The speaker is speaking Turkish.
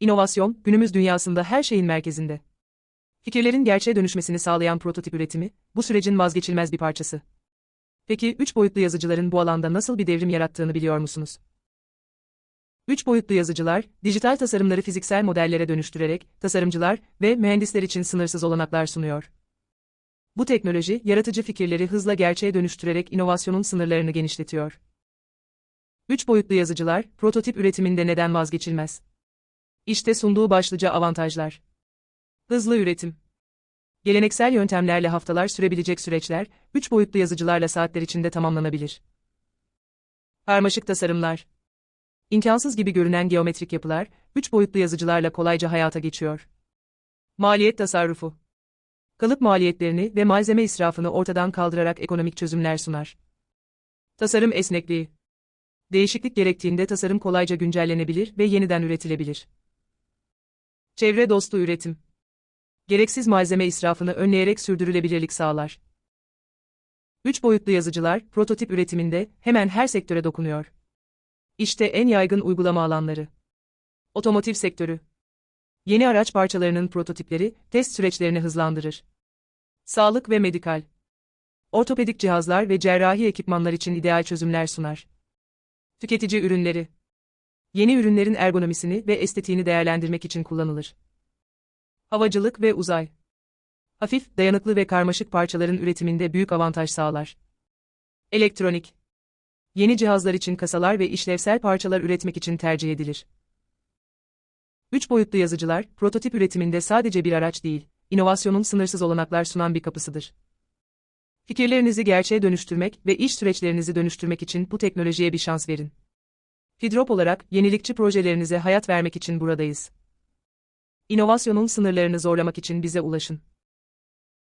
İnovasyon, günümüz dünyasında her şeyin merkezinde. Fikirlerin gerçeğe dönüşmesini sağlayan prototip üretimi, bu sürecin vazgeçilmez bir parçası. Peki, üç boyutlu yazıcıların bu alanda nasıl bir devrim yarattığını biliyor musunuz? Üç boyutlu yazıcılar, dijital tasarımları fiziksel modellere dönüştürerek, tasarımcılar ve mühendisler için sınırsız olanaklar sunuyor. Bu teknoloji, yaratıcı fikirleri hızla gerçeğe dönüştürerek inovasyonun sınırlarını genişletiyor. Üç boyutlu yazıcılar, prototip üretiminde neden vazgeçilmez? İşte sunduğu başlıca avantajlar. Hızlı üretim. Geleneksel yöntemlerle haftalar sürebilecek süreçler, üç boyutlu yazıcılarla saatler içinde tamamlanabilir. Karmaşık tasarımlar. İmkansız gibi görünen geometrik yapılar, üç boyutlu yazıcılarla kolayca hayata geçiyor. Maliyet tasarrufu. Kalıp maliyetlerini ve malzeme israfını ortadan kaldırarak ekonomik çözümler sunar. Tasarım esnekliği. Değişiklik gerektiğinde tasarım kolayca güncellenebilir ve yeniden üretilebilir. Çevre dostu üretim. Gereksiz malzeme israfını önleyerek sürdürülebilirlik sağlar. Üç boyutlu yazıcılar, prototip üretiminde hemen her sektöre dokunuyor. İşte en yaygın uygulama alanları. Otomotiv sektörü. Yeni araç parçalarının prototipleri, test süreçlerini hızlandırır. Sağlık ve medikal. Ortopedik cihazlar ve cerrahi ekipmanlar için ideal çözümler sunar. Tüketici ürünleri. Yeni ürünlerin ergonomisini ve estetiğini değerlendirmek için kullanılır. Havacılık ve uzay. Hafif, dayanıklı ve karmaşık parçaların üretiminde büyük avantaj sağlar. Elektronik. Yeni cihazlar için kasalar ve işlevsel parçalar üretmek için tercih edilir. Üç boyutlu yazıcılar, prototip üretiminde sadece bir araç değil, inovasyonun sınırsız olanaklar sunan bir kapısıdır. Fikirlerinizi gerçeğe dönüştürmek ve iş süreçlerinizi dönüştürmek için bu teknolojiye bir şans verin. Hidrop olarak yenilikçi projelerinize hayat vermek için buradayız. İnovasyonun sınırlarını zorlamak için bize ulaşın.